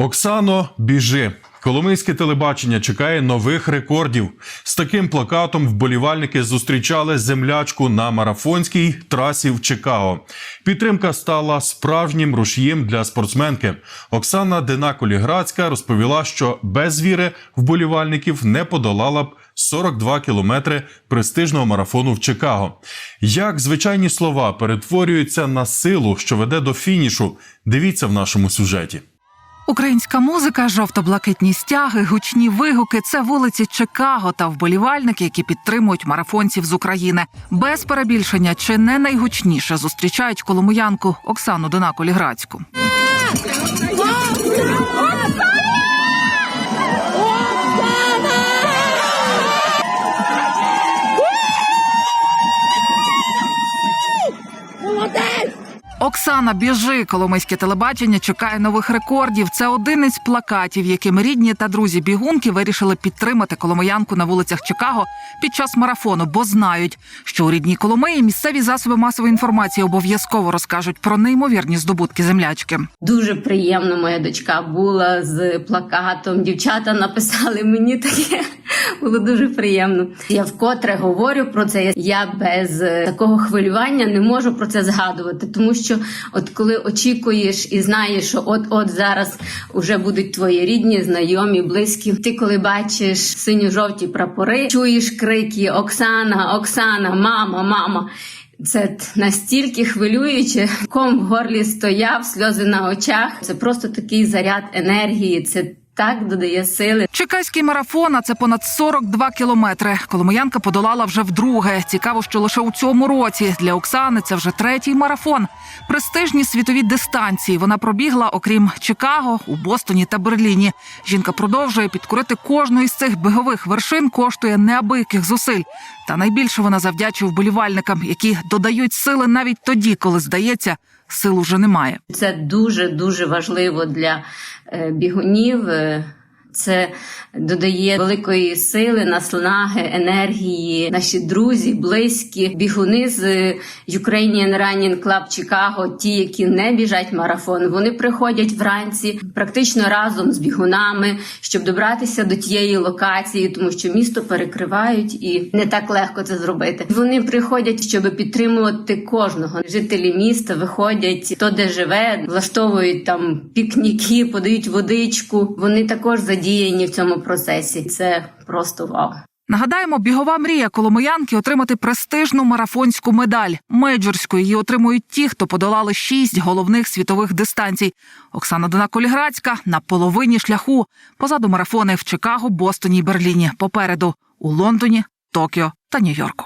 Оксано, біжи. Коломийське телебачення чекає нових рекордів. З таким плакатом вболівальники зустрічали землячку на марафонській трасі в Чикаго. Підтримка стала справжнім рушієм для спортсменки. Оксана Динаколі-Грацька розповіла, що без віри вболівальників не подолала б 42 кілометри престижного марафону в Чикаго. Як звичайні слова перетворюються на силу, що веде до фінішу, дивіться в нашому сюжеті. Українська музика, жовто-блакитні стяги, гучні вигуки це вулиці Чикаго та вболівальники, які підтримують марафонців з України. Без перебільшення чи не найгучніше зустрічають коломиянку Оксану Динаколі-Грацьку. Оксана, біжи, коломийське телебачення чекає нових рекордів. Це один із плакатів, яким рідні та друзі бігунки вирішили підтримати коломиянку на вулицях Чикаго під час марафону, бо знають, що у рідній Коломиї місцеві засоби масової інформації обов'язково розкажуть про неймовірні здобутки землячки. Дуже приємно. Моя дочка була з плакатом. Дівчата написали мені таке. Було дуже приємно. Я вкотре говорю про це. Я без е, такого хвилювання не можу про це згадувати, тому що, от коли очікуєш і знаєш, що от-от зараз вже будуть твої рідні, знайомі, близькі. Ти коли бачиш синьо-жовті прапори, чуєш крики Оксана, Оксана, мама, мама. Це настільки хвилююче, ком в горлі стояв, сльози на очах. Це просто такий заряд енергії. Це так додає сили. Чекайський марафон, а це понад 42 кілометри. Коломиянка подолала вже вдруге. Цікаво, що лише у цьому році для Оксани це вже третій марафон. Престижні світові дистанції вона пробігла, окрім Чикаго, у Бостоні та Берліні. Жінка продовжує підкорити кожну із цих бігових вершин, коштує неабияких зусиль. Та найбільше вона завдячує вболівальникам, які додають сили навіть тоді, коли здається, сил уже немає. Це дуже дуже важливо для е, бігунів. Це додає великої сили, наснаги, енергії. Наші друзі, близькі, бігуни з Ukrainian Running Club Chicago, ті, які не біжать марафон, вони приходять вранці практично разом з бігунами, щоб добратися до тієї локації, тому що місто перекривають і не так легко це зробити. Вони приходять, щоб підтримувати кожного. Жителі міста виходять, хто де живе, влаштовують там пікніки, подають водичку. Вони також задіяні в цьому процесі. Це просто вау. Нагадаємо, бігова мрія коломиянки отримати престижну марафонську медаль. Мейджорську її отримують ті, хто подолали шість головних світових дистанцій. Оксана Динаколі-Грацька на половині шляху. Позаду марафони в Чикаго, Бостоні й Берліні. Попереду у Лондоні, Токіо та Нью-Йорку.